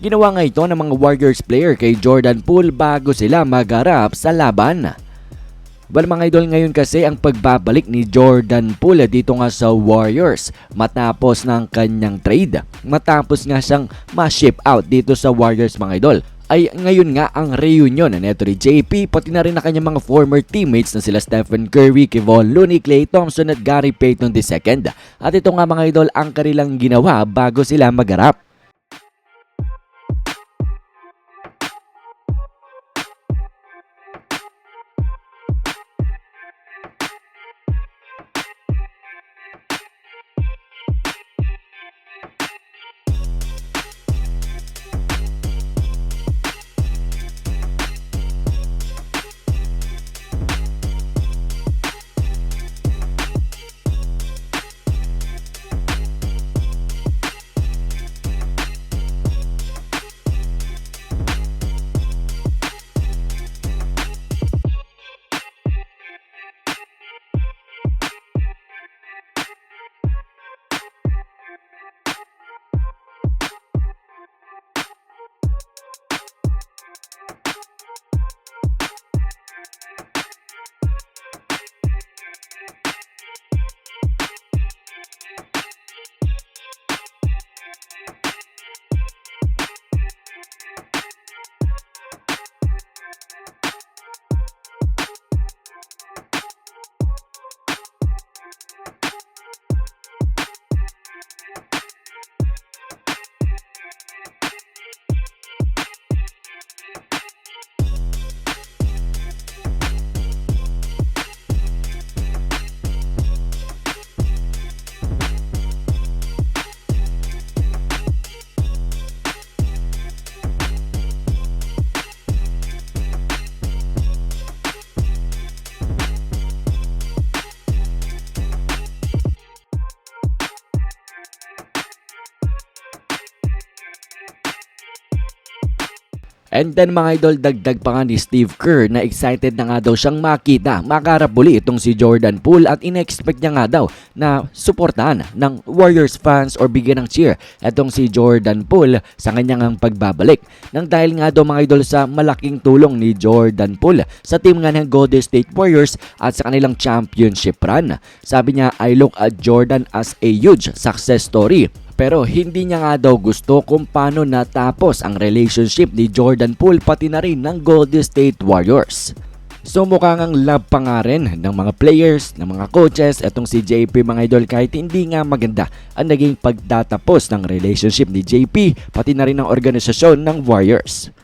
Ginawa nga ito ng mga Warriors player kay Jordan Poole bago sila magharap sa laban. Well mga idol ngayon kasi ang pagbabalik ni Jordan Poole dito nga sa Warriors matapos ng kanyang trade. Matapos nga siyang ma-ship out dito sa Warriors mga idol ay ngayon nga ang reunion neto ni JP pati na rin na kanyang mga former teammates na sila Stephen Curry, Kevon Looney, Klay Thompson at Gary Payton II. At ito nga mga idol ang kanilang ginawa bago sila magharap. And then mga idol, dagdag pa nga ni Steve Kerr na excited na nga daw siyang makita, makarap muli itong si Jordan Poole at in-expect niya nga daw na suportahan ng Warriors fans or bigyan ng cheer itong si Jordan Poole sa kanyang pagbabalik. Nang dahil nga daw mga idol sa malaking tulong ni Jordan Poole sa team nga ng Golden State Warriors at sa kanilang championship run. Sabi niya, I look at Jordan as a huge success story. Pero hindi niya nga daw gusto kung paano natapos ang relationship ni Jordan Poole pati na rin ng Golden State Warriors. So mukhang ang love pa nga rin ng mga players, ng mga coaches, etong si JP mga idol kahit hindi nga maganda ang naging pagtatapos ng relationship ni JP pati na rin ng organisasyon ng Warriors.